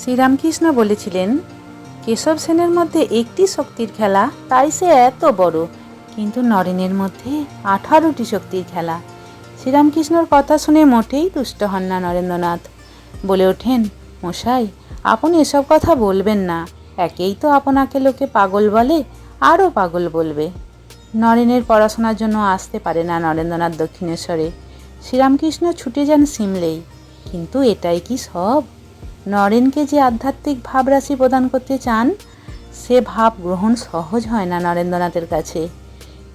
শ্রীরামকৃষ্ণ বলেছিলেন, কেশব সেনের মধ্যে একটি শক্তির খেলা, তাই সে এত বড়। কিন্তু নরেনের মধ্যে আঠারোটি শক্তির খেলা শ্রীরামকৃষ্ণর কথা শুনে মোটেই তুষ্ট হন না নরেন্দ্রনাথ। বলে ওঠেন, মশাই, আপনি এসব কথা বলবেন না। একেই তো আপনাকে লোকে পাগল বলে, আরও পাগল বলবে নরেনের পড়াশোনার জন্য আসতে পারে না নরেন্দ্রনাথ দক্ষিণেশ্বরে। শ্রীরামকৃষ্ণ ছুটে যান সিমলেই। কিন্তু এটাই কি সব? নরেনকে যে আধ্যাত্মিক ভাবরাশি প্রদান করতে চান, সে ভাব গ্রহণ সহজ হয় না নরেন্দ্রনাথের কাছে।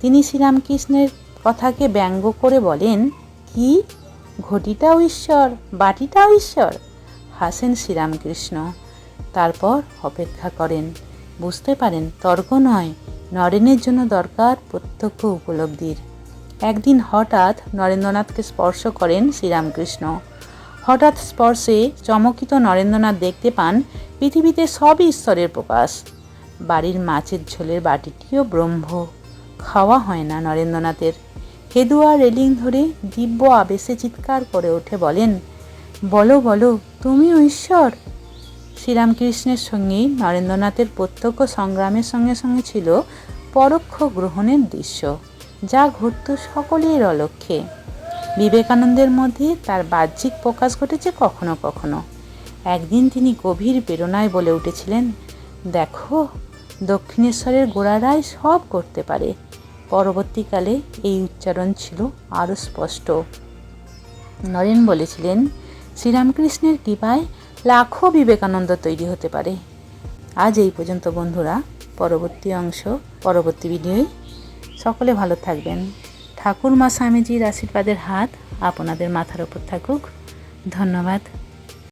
তিনি শ্রীরামকৃষ্ণের কথাকে ব্যঙ্গ করে বলেন, কি? ঘটিটাও ঈশ্বর, বাটিটাও ঈশ্বর? হাসেন শ্রীরামকৃষ্ণ। তারপর অপেক্ষা করেন। বুঝতে পারেন, তর্ক নয়, নরেনের জন্য দরকার প্রত্যক্ষ উপলব্ধির। একদিন হঠাৎ নরেন্দ্রনাথকে স্পর্শ করেন শ্রীরামকৃষ্ণ। হঠাৎ স্পর্শে চমকিত নরেন্দ্রনাথ দেখতে পান পৃথিবীতে সবই ঈশ্বরের প্রকাশ। বাড়ির মাছের ঝোলের বাটিটিও ব্রহ্ম। খাওয়া হয় না নরেন্দ্রনাথের। হেদুয়া রেলিং ধরে দিব্য আবেশে চিৎকার করে ওঠে বলেন, বলো বলো, তুমিও ঈশ্বর? শ্রীরামকৃষ্ণের সঙ্গেই নরেন্দ্রনাথের প্রত্যক্ষ সংগ্রামের সঙ্গে সঙ্গে ছিল পরোক্ষ গ্রহণের দৃশ্য, যা ঘটত সকলের অলক্ষ্যে। বিবেকানন্দের মধ্যে তার বাহ্যিক প্রকাশ ঘটেছে কখনো কখনো। একদিন তিনি গভীর প্রেরণায় বলে উঠেছিলেন, দেখো, দক্ষিণেশ্বরের গোড়ারাই সব করতে পারে। পরবর্তীকালে এই উচ্চারণ ছিল আরও স্পষ্ট। নরেন বলেছিলেন, শ্রীরামকৃষ্ণের কৃপায় লাখো বিবেকানন্দ তৈরি হতে পারে। আজ এই পর্যন্ত বন্ধুরা, পরবর্তী অংশ, পরবর্তী ভিডিওয় সকলে ভালো থাকবেন। ঠাকুর মা স্বামীজির আশীর্বাদের হাত আপনাদের মাথার ওপর থাকুক। ধন্যবাদ।